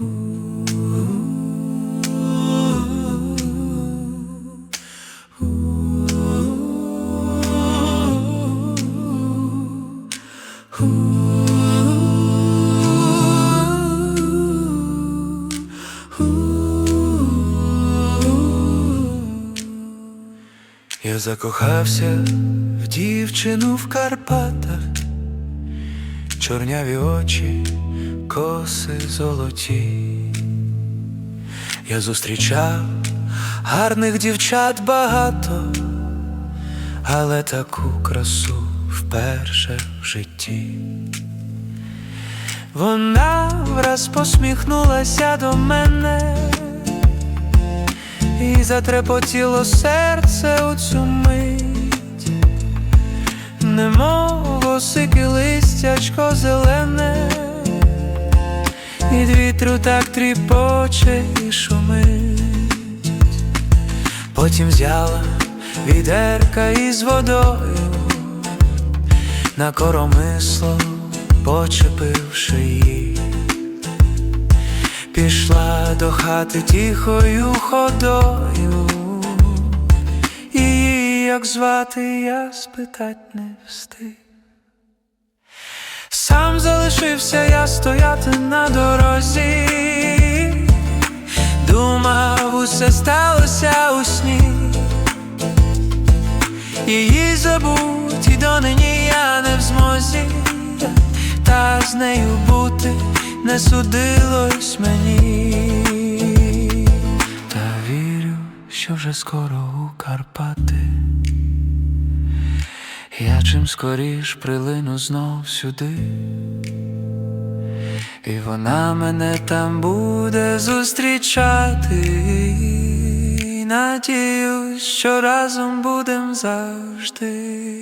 Я закохався в дівчину в Карпатах, чорняві очі, коси золоті. Я зустрічав гарних дівчат багато, але таку красу вперше в житті. Вона враз посміхнулася до мене і затрепотіло серце у цю мить, немов осики листячко зелене, від вітру так тріпоче і шумить, потім взяла відерка із водою, на коромисло почепивши її. Пішла до хати тихою ходою, і як звати, я спитать не встиг. Сам я стояти на дорозі, думав, усе сталося у сні. Її забуть, і донині я не в змозі, та з нею бути не судилось мені, та вірю, що вже скоро у Карпати. Я чим скоріш прилину знов сюди, і вона мене там буде зустрічати, І надіюсь, що разом будем завжди.